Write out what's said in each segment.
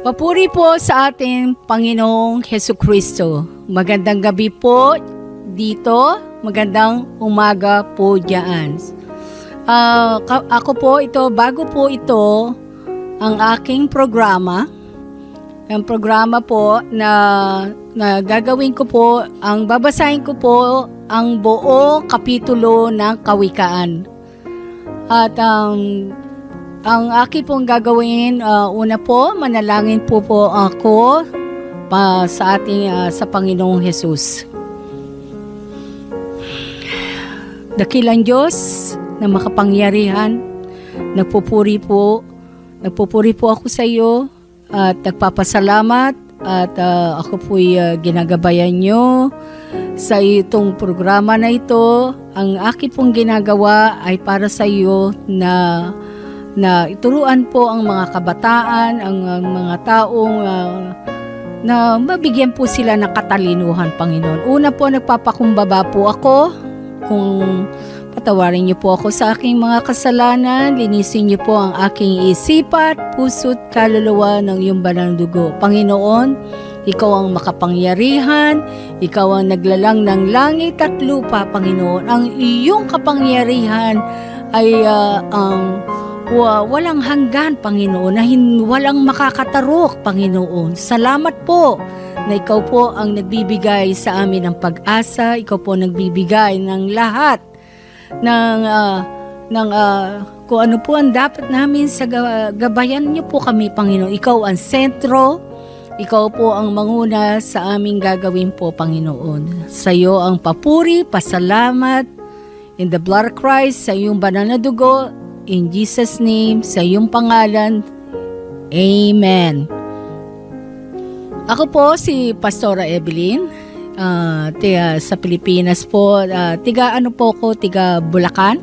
Papuri po sa ating Panginoong Heso Kristo. Magandang gabi po dito. Magandang umaga po diyan. Ah, ka- ako po ito, bago po ito ang aking programa. Ang programa po na, na gagawin ko po, ang babasahin ko po ang buong kapitulo ng Kawikaan. At ang ang akin pong gagawin, ah, una po, manalangin po po ako pa sa ating ah, sa Panginoong Hesus. Dakilang Diyos na makapangyarihan, nagpupuri po, nagpupuri po ako sa iyo at nagpapasalamat at ah, ako po'y ah, ginagabayan nyo sa itong programa na ito. Ang akin pong ginagawa ay para sa iyo na na ituruan po ang mga kabataan, ang, ang mga taong ah, na mabigyan po sila ng katalinuhan, Panginoon. Una po, nagpapakumbaba po ako kung patawarin niyo po ako sa aking mga kasalanan, linisin niyo po ang aking isipat, puso't kaluluwa ng iyong banal dugo. Panginoon, ikaw ang makapangyarihan, ikaw ang naglalang ng langit at lupa, Panginoon. Ang iyong kapangyarihan ay ah, ang wa, walang hanggan, Panginoon, na hin, walang makakatarok, Panginoon. Salamat po na ikaw po ang nagbibigay sa amin ng pag-asa, ikaw po nagbibigay ng lahat ng ah, ng ah, kung ano po ang dapat namin sa ga- gabayan niyo po kami, Panginoon. Ikaw ang sentro, ikaw po ang manguna sa aming gagawin po, Panginoon. Sa iyo ang papuri, pasalamat, in the blood of Christ, sa iyong banal na dugo, in Jesus' name, sa iyong pangalan, Amen. Ako po si Pastora Evelyn, ah, tiga, sa Pilipinas po. ah, tiga ano po ko, tiga Bulacan.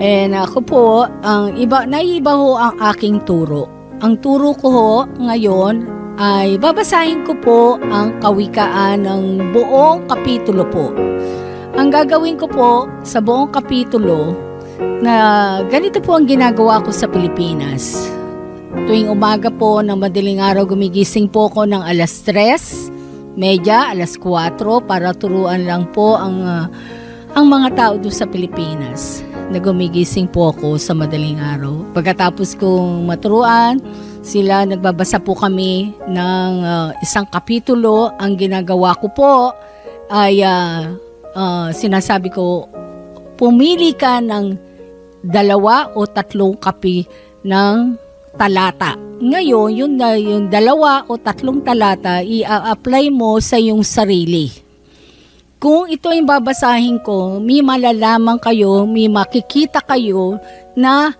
And ako po, ang iba, naiiba ho ang aking turo. Ang turo ko ho ngayon ay babasahin ko po ang kawikaan ng buong kapitulo po. Ang gagawin ko po sa buong kapitulo na ganito po ang ginagawa ko sa Pilipinas. Tuwing umaga po ng madaling araw gumigising po ako ng alas 3, medya alas 4 para turuan lang po ang ah, ang mga tao doon sa Pilipinas na gumigising po ako sa madaling araw. Pagkatapos kong maturuan, sila nagbabasa po kami ng ah, isang kapitulo. Ang ginagawa ko po ay ah, ah, sinasabi ko, pumili ka ng dalawa o tatlong kapi ng talata. Ngayon, yung, na- yung dalawa o tatlong talata, i-apply mo sa yung sarili. Kung ito yung babasahin ko, may malalaman kayo, may makikita kayo na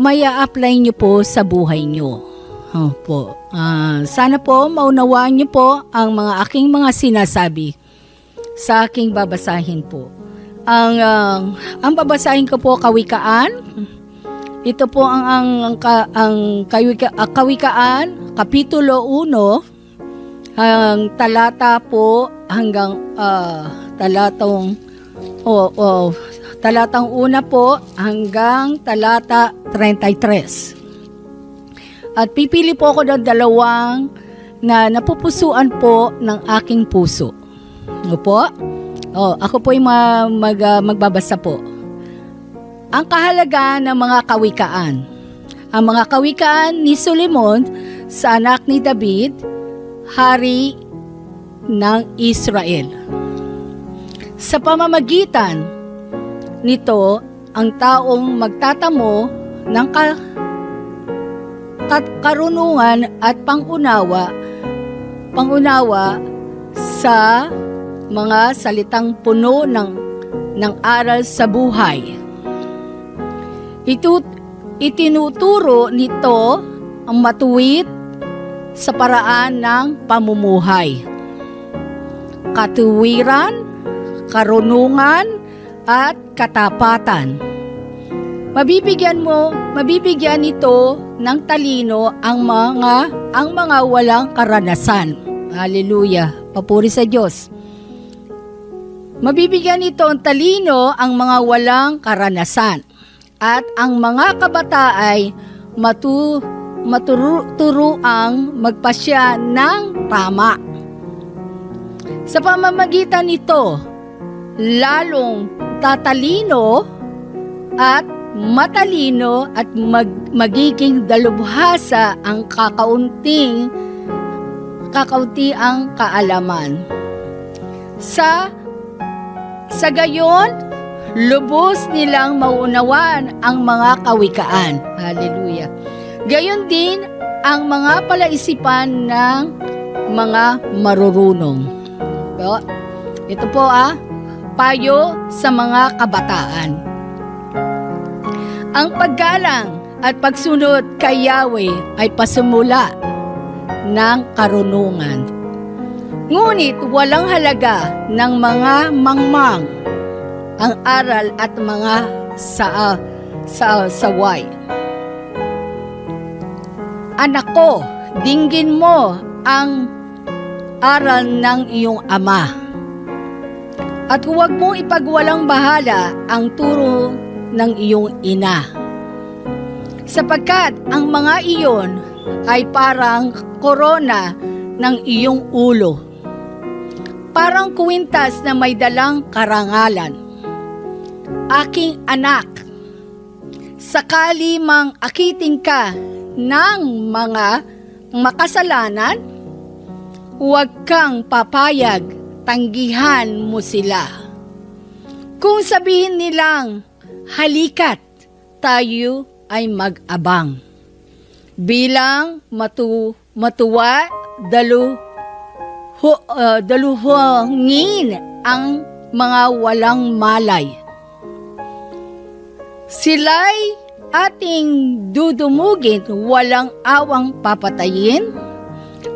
may apply nyo po sa buhay nyo. Opo. Ah, sana po maunawaan nyo po ang mga aking mga sinasabi sa aking babasahin po. Ang ah, ang babasahin ko po kawikaan. Ito po ang ang ang, ang kawika, ah, kawikaan kapitulo 1 ang talata po hanggang ah, talatong o oh, talatang una po hanggang talata 33. At pipili po ako ng dalawang na napupusuan po ng aking puso. Opo? Oh, ako po yung ma- mag, ah, magbabasa po. Ang kahalagaan ng mga kawikaan. Ang mga kawikaan ni Sulemon sa anak ni David, hari ng Israel. Sa pamamagitan nito, ang taong magtatamo ng ka- karunungan at pangunawa pangunawa sa mga salitang puno ng ng aral sa buhay. Ito itinuturo nito ang matuwid sa paraan ng pamumuhay. Katuwiran, karunungan, at katapatan. Mabibigyan mo, mabibigyan nito ng talino ang mga ang mga walang karanasan. Hallelujah. Papuri sa Diyos. Mabibigyan nito ang talino ang mga walang karanasan. At ang mga kabata ay matu, maturuang magpasya ng tama. Sa pamamagitan nito, lalong tatalino at matalino at mag- magiging dalubhasa ang kakaunting kakaunti ang kaalaman. Sa sa gayon, lubos nilang maunawan ang mga kawikaan. Hallelujah. Gayon din ang mga palaisipan ng mga marurunong. Po, ito po ah, payo sa mga kabataan. Ang paggalang at pagsunod kay Yahweh ay pasimula ng karunungan. Ngunit walang halaga ng mga mangmang ang aral at mga sa sa saway. Anak ko, dinggin mo ang aral ng iyong ama. At huwag mo ipagwalang bahala ang turo ng iyong ina. Sapagkat ang mga iyon ay parang korona ng iyong ulo. Parang kuwintas na may dalang karangalan. Aking anak, sakali mang akiting ka ng mga makasalanan, huwag kang papayag, tanggihan mo sila. Kung sabihin nilang, halikat, tayo ay mag-abang. Bilang matu matuwa, dalu hu, uh, daluhangin ang mga walang malay. Sila'y ating dudumugin, walang awang papatayin,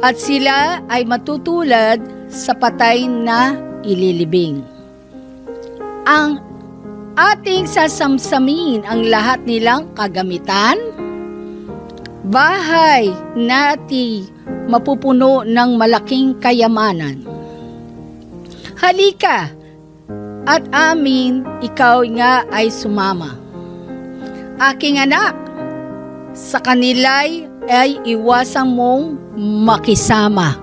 at sila ay matutulad sa patay na ililibing. Ang ating sasamsamin ang lahat nilang kagamitan, bahay nati mapupuno ng malaking kayamanan. Halika, at amin ikaw nga ay sumama. Aking anak, sa kanila'y ay iwasang mong makisama.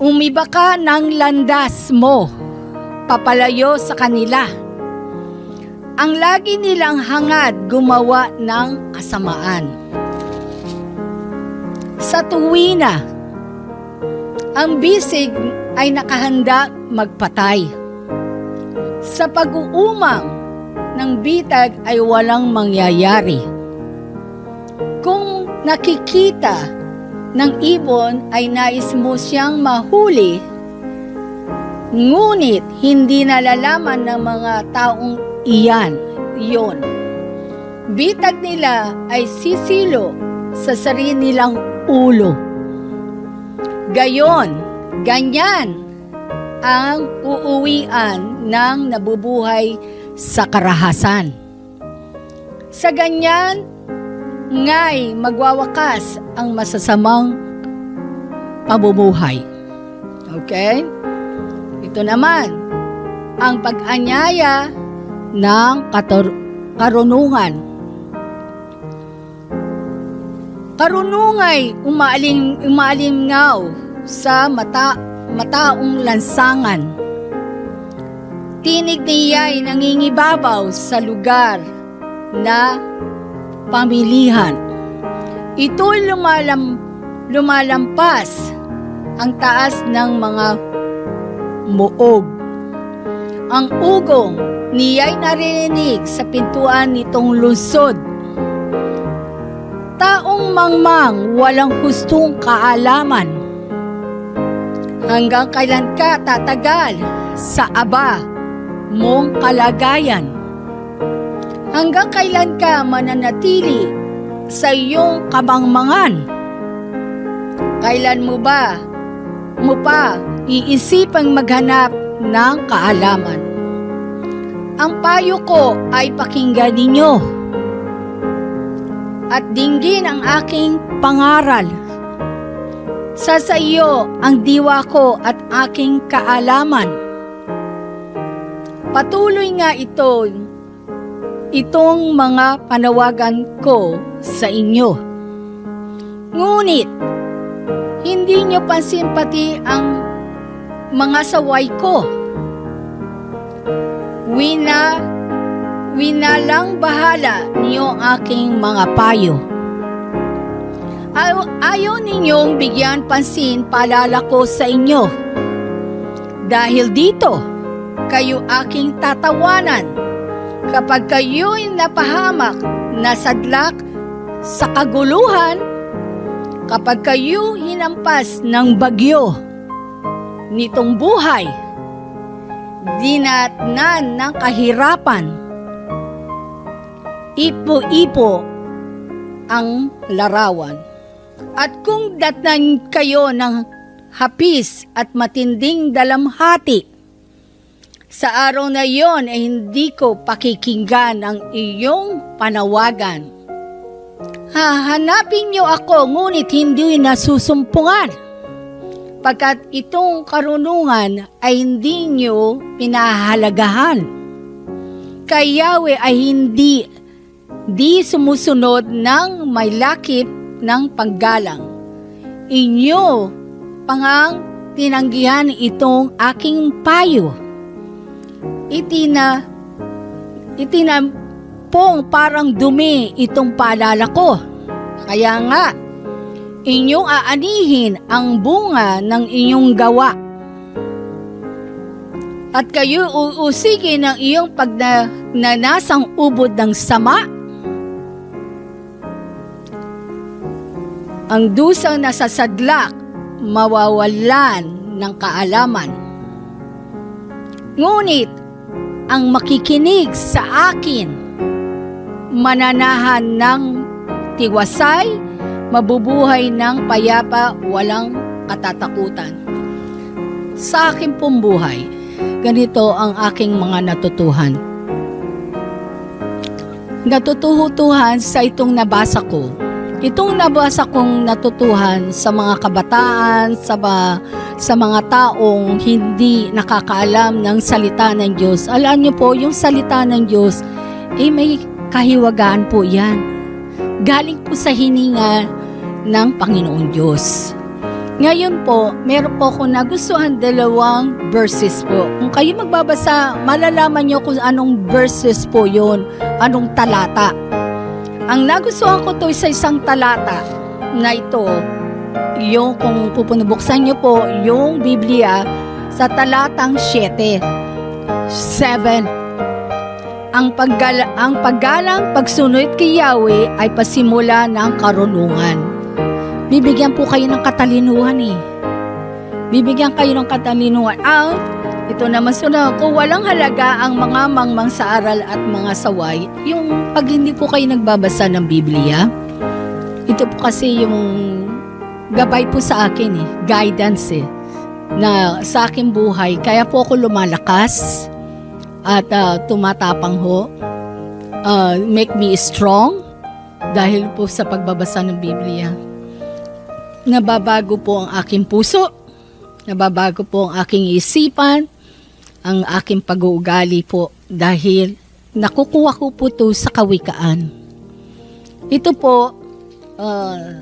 Umiba ka ng landas mo, papalayo sa kanila. Ang lagi nilang hangad gumawa ng kasamaan. Sa tuwina, ang bisig ay nakahanda magpatay. Sa pag-uumang ng bitag ay walang mangyayari. Kung nakikita ng ibon ay nais mo siyang mahuli, ngunit hindi nalalaman ng mga taong iyan, iyon. Bitag nila ay sisilo sa sarili nilang ulo. Gayon, ganyan ang uuwian ng nabubuhay sa karahasan. Sa ganyan, ngay magwawakas ang masasamang pamumuhay. Okay? Ito naman, ang pag-anyaya ng karunungan. Karunungay umaaling umaalingaw sa mata mataong lansangan. Tinig niya'y nangingibabaw sa lugar na pamilihan. Ito'y lumalam, lumalampas ang taas ng mga muog. Ang ugong niya'y narinig sa pintuan nitong lungsod. Mangmang walang hustong kaalaman. Hanggang kailan ka tatagal sa aba mong kalagayan? Hanggang kailan ka mananatili sa iyong kabangmangan? Kailan mo ba mo pa iisipang maghanap ng kaalaman? Ang payo ko ay pakinggan ninyo at dinggin ang aking pangaral. Sa sa iyo ang diwa ko at aking kaalaman. Patuloy nga ito, itong mga panawagan ko sa inyo. Ngunit, hindi nyo pansin pati ang mga saway ko. Wina, winalang bahala niyo ang aking mga payo. Ayaw, ayaw ninyong bigyan pansin paalala ko sa inyo. Dahil dito, kayo aking tatawanan kapag kayo'y napahamak, nasadlak sa kaguluhan, kapag kayo hinampas ng bagyo nitong buhay, dinatnan ng kahirapan, ipo-ipo ang larawan. At kung datnan kayo ng hapis at matinding dalamhati, sa araw na iyon ay hindi ko pakikinggan ang iyong panawagan. Hahanapin niyo ako ngunit hindi nasusumpungan. Pagkat itong karunungan ay hindi niyo pinahalagahan. Kay Yahweh ay hindi di sumusunod ng may lakip ng paggalang. Inyo pangang tinanggihan itong aking payo. Itina, itina pong parang dumi itong paalala ko. Kaya nga, inyong aanihin ang bunga ng inyong gawa. At kayo uusigin ng iyong pagnanasang ubod ng sama. Ang dusang nasasadlak, mawawalan ng kaalaman. Ngunit, ang makikinig sa akin, mananahan ng tiwasay, mabubuhay ng payapa, walang katatakutan. Sa akin pong buhay, ganito ang aking mga natutuhan. Natutuhutuhan sa itong nabasa ko. Itong nabasa kong natutuhan sa mga kabataan, sa, ba, sa mga taong hindi nakakaalam ng salita ng Diyos. Alam niyo po, yung salita ng Diyos, eh may kahiwagaan po yan. Galing po sa hininga ng Panginoong Diyos. Ngayon po, meron po ako nagustuhan dalawang verses po. Kung kayo magbabasa, malalaman niyo kung anong verses po yon, anong talata. Ang nagustuhan ko to sa isang talata na ito, yung kung pupunubuksan niyo po yung Biblia sa talatang 7, 7, ang, paggal ang paggalang pagsunod kay Yahweh ay pasimula ng karunungan. Bibigyan po kayo ng katalinuhan eh. Bibigyan kayo ng katalinuhan. Ang ito naman sunod, kung walang halaga ang mga mangmang sa aral at mga saway, yung pag hindi po kayo nagbabasa ng Biblia, ito po kasi yung gabay po sa akin eh, guidance eh, na sa aking buhay. Kaya po ako lumalakas at ah, tumatapang ho. Ah, make me strong dahil po sa pagbabasa ng Biblia. Nababago po ang aking puso, nababago po ang aking isipan, ang aking pag-uugali po dahil nakukuha ko po to sa kawikaan. Ito po, ah,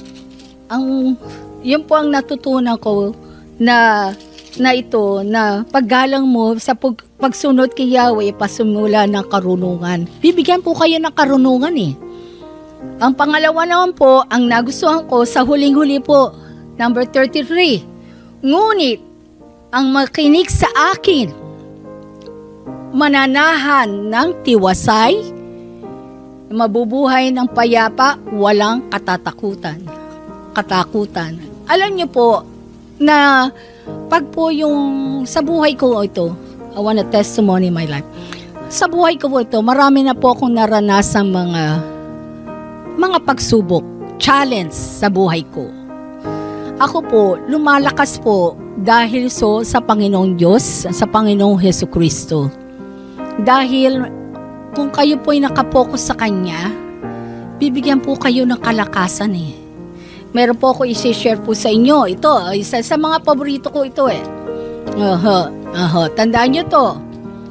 ang, yun po ang natutunan ko na na ito na paggalang mo sa pag, pagsunod kay Yahweh pasumula ng karunungan. Bibigyan po kayo ng karunungan eh. Ang pangalawa naman po, ang nagustuhan ko sa huling-huli po, number 33. Ngunit, ang makinig sa akin, mananahan ng tiwasay, mabubuhay ng payapa, walang katatakutan. Katakutan. Alam niyo po, na pag po yung sa buhay ko ito, I want a testimony in my life. Sa buhay ko po ito, marami na po akong naranasang mga mga pagsubok, challenge sa buhay ko. Ako po, lumalakas po dahil so sa Panginoong Diyos, sa Panginoong Heso Kristo. Dahil kung kayo po ay nakapokus sa Kanya, bibigyan po kayo ng kalakasan eh. Meron po ako isi-share po sa inyo. Ito, isa sa mga paborito ko ito eh. Aha, aha. Tandaan nyo to.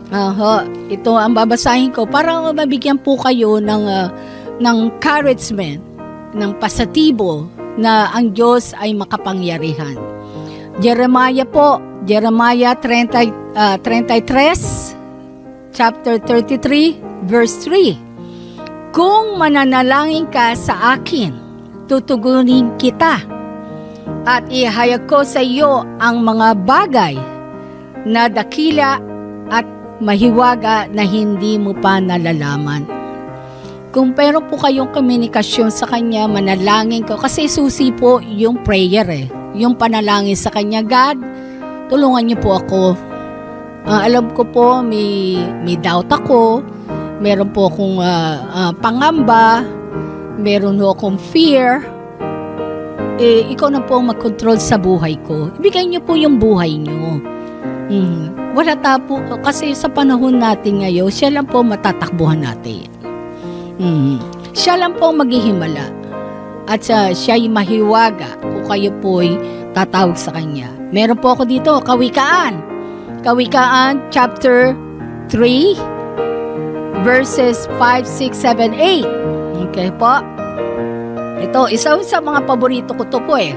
Aha, ito ang babasahin ko para mabigyan po kayo ng, ah, ng encouragement, ng pasatibo na ang Diyos ay makapangyarihan. Jeremiah po, Jeremiah 30, ah, 33, chapter 33, verse 3. Kung mananalangin ka sa akin, tutugunin kita at ihayag ko sa iyo ang mga bagay na dakila at mahiwaga na hindi mo pa nalalaman. Kung pero po kayong komunikasyon sa Kanya, manalangin ko. Kasi susi po yung prayer eh. Yung panalangin sa Kanya. God, tulungan niyo po ako. Ah, alam ko po, may, may doubt ako. Meron po akong ah, ah, pangamba. Meron po akong fear. Eh, ikaw na po ang mag-control sa buhay ko. Ibigay niyo po yung buhay niyo. Mm. Wala tapo, kasi sa panahon natin ngayon, siya lang po matatakbuhan natin. Mm. Siya lang po ang maghihimala. At siya ay mahiwaga kung kayo po'y tatawag sa kanya. Meron po ako dito, Kawikaan. Kawikaan chapter 3 verses 5, 6, 7, 8. Okay po. Ito, isa sa mga paborito ko to po eh.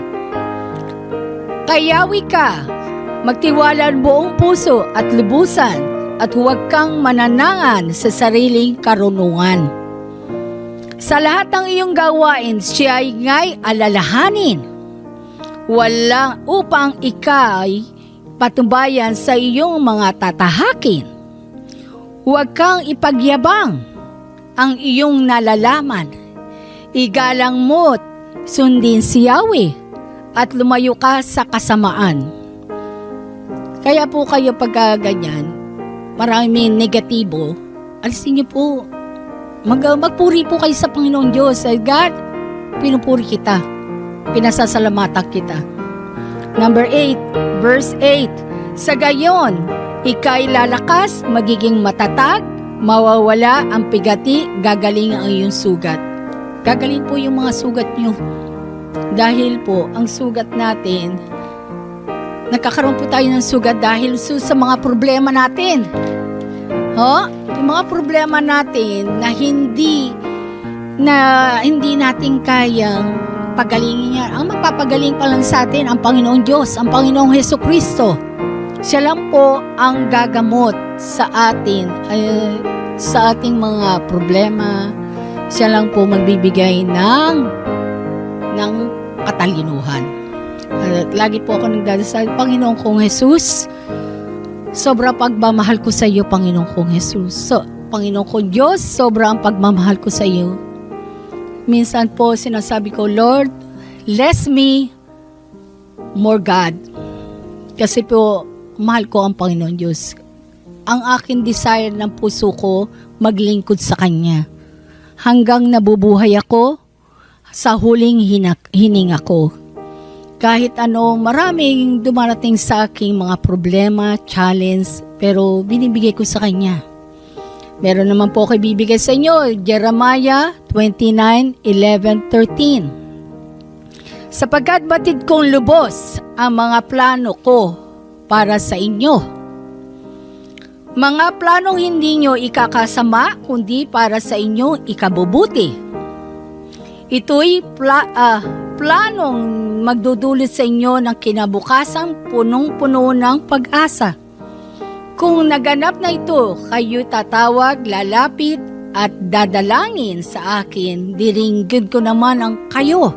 Kayawi ka, magtiwala buong puso at lubusan at huwag kang mananangan sa sariling karunungan. Sa lahat ng iyong gawain, siya ay ngay alalahanin. Walang upang ikay patumbayan sa iyong mga tatahakin. Huwag kang ipagyabang ang iyong nalalaman. Igalang mo't sundin si Yahweh at lumayo ka sa kasamaan. Kaya po kayo pagka ganyan, maraming negatibo, alisin niyo po. Mag, magpuri po kayo sa Panginoon Diyos. God, pinupuri kita. Pinasasalamatan kita. Number 8, verse 8. Sa gayon, ikay lalakas, magiging matatag, mawawala ang pigati, gagaling ang iyong sugat. Gagaling po yung mga sugat niyo. Dahil po, ang sugat natin, nagkakaroon po tayo ng sugat dahil sa mga problema natin. Ho? Yung mga problema natin na hindi na hindi natin kayang pagalingin niya. Ang magpapagaling pa lang sa atin ang Panginoong Diyos, ang Panginoong Heso Kristo. Siya lang po ang gagamot sa atin, ay, sa ating mga problema. Siya lang po magbibigay ng ng katalinuhan. At lagi po ako nagdadasal, Panginoong kong Jesus, sobra pagmamahal ko sa iyo, Panginoong kong Jesus. So, Panginoong kong Diyos, sobra ang pagmamahal ko sa iyo. Minsan po sinasabi ko, Lord, bless me more God. Kasi po, mahal ko ang Panginoon Diyos. Ang akin desire ng puso ko, maglingkod sa Kanya. Hanggang nabubuhay ako, sa huling hinak- hininga ko. Kahit ano, maraming dumarating sa aking mga problema, challenge, pero binibigay ko sa Kanya. Meron naman po ako ibibigay sa inyo, Jeremiah 29, 11, 13. Sapagkat batid kong lubos ang mga plano ko para sa inyo. Mga planong hindi nyo ikakasama, kundi para sa inyong ikabubuti. Ito'y pla- ah, planong magdudulot sa inyo ng kinabukasang punong-puno ng pag-asa. Kung naganap na ito, kayo tatawag, lalapit, at dadalangin sa akin, diringgid ko naman ang kayo.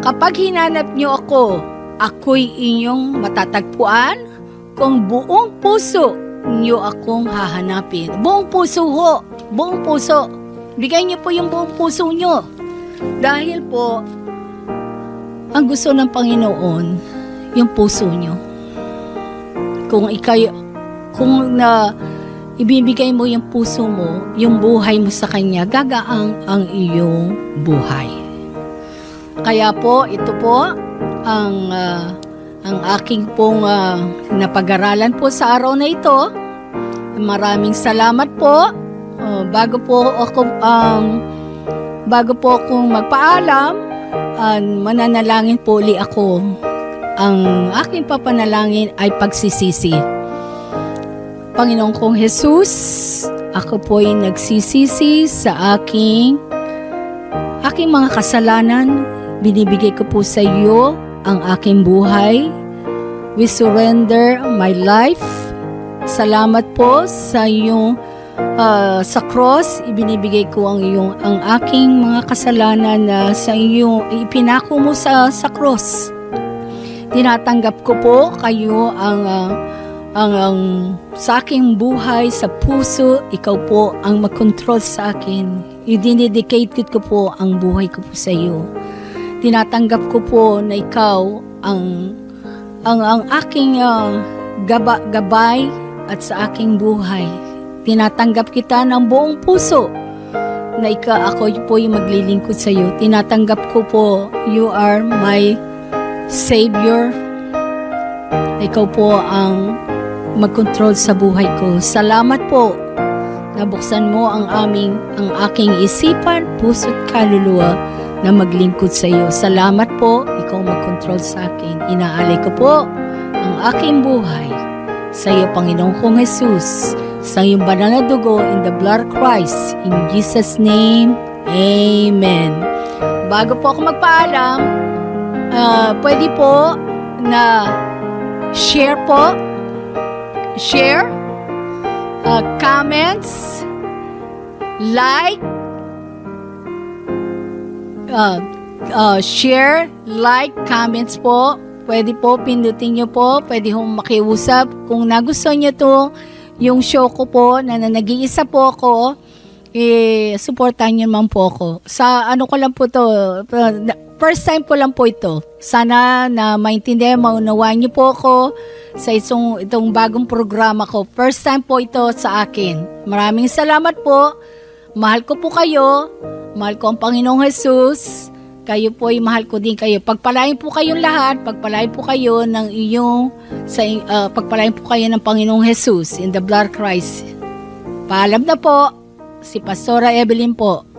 Kapag hinanap niyo ako, ako'y inyong matatagpuan kung buong puso niyo akong hahanapin. Buong puso ho, buong puso. Bigay niyo po yung buong puso niyo. Dahil po, ang gusto ng Panginoon, yung puso niyo. Kung ikay, kung na ibibigay mo yung puso mo, yung buhay mo sa Kanya, gagaang ang iyong buhay. Kaya po, ito po, ang, ah, ang aking pong ah, napag-aralan po sa araw na ito. Maraming salamat po. Oh, bago po ako, um, bago po akong magpaalam, ah, mananalangin po uli ako. Ang aking papanalangin ay pagsisisi. Panginoong kong Jesus, ako po ay nagsisisi sa aking aking mga kasalanan. binibigay ko po sa iyo ang aking buhay. We surrender my life. Salamat po sa iyong ah, sa cross, ibinibigay ko ang iyong ang aking mga kasalanan na sa iyong ipinako mo sa sa cross. Tinatanggap ko po kayo ang ah, ang, ang sa aking buhay sa puso, ikaw po ang mag-control sa akin. I-dedicate ko po ang buhay ko po sa iyo. Tinatanggap ko po na ikaw ang ang ang aking ah, gaba, gabay at sa aking buhay. Tinatanggap kita ng buong puso na ika ako po yung maglilingkod sa iyo. Tinatanggap ko po, you are my Savior. Ikaw po ang mag-control sa buhay ko. Salamat po. Nabuksan mo ang aming ang aking isipan, puso at kaluluwa na maglingkod sa iyo. Salamat po, ikaw mag-control sa akin. Inaalay ko po ang aking buhay sa iyo, Panginoong kong Jesus, sa iyong banal na dugo in the blood of Christ. In Jesus' name, Amen. Bago po ako magpaalam, ah, pwede po na share po, share, ah, comments, like, ah, ah, share, like, comments po. Pwede po, pindutin nyo po. Pwede hong makiusap. Kung nagustuhan nyo to, yung show ko po, na, na nag-iisa po ako, eh, supportan nyo man po ako. Sa ano ko lang po to, uh, first time ko lang po ito. Sana na maintindihan, maunawaan nyo po ako sa isang, itong bagong programa ko. First time po ito sa akin. Maraming salamat po. Mahal ko po kayo. Mahal ko ang Panginoong Jesus. Kayo po ay mahal ko din kayo. Pagpalain po kayong lahat. Pagpalain po kayo ng iyong sa uh, pagpalain po kayo ng Panginoong Jesus in the blood Christ. Paalam na po si Pastora Evelyn po.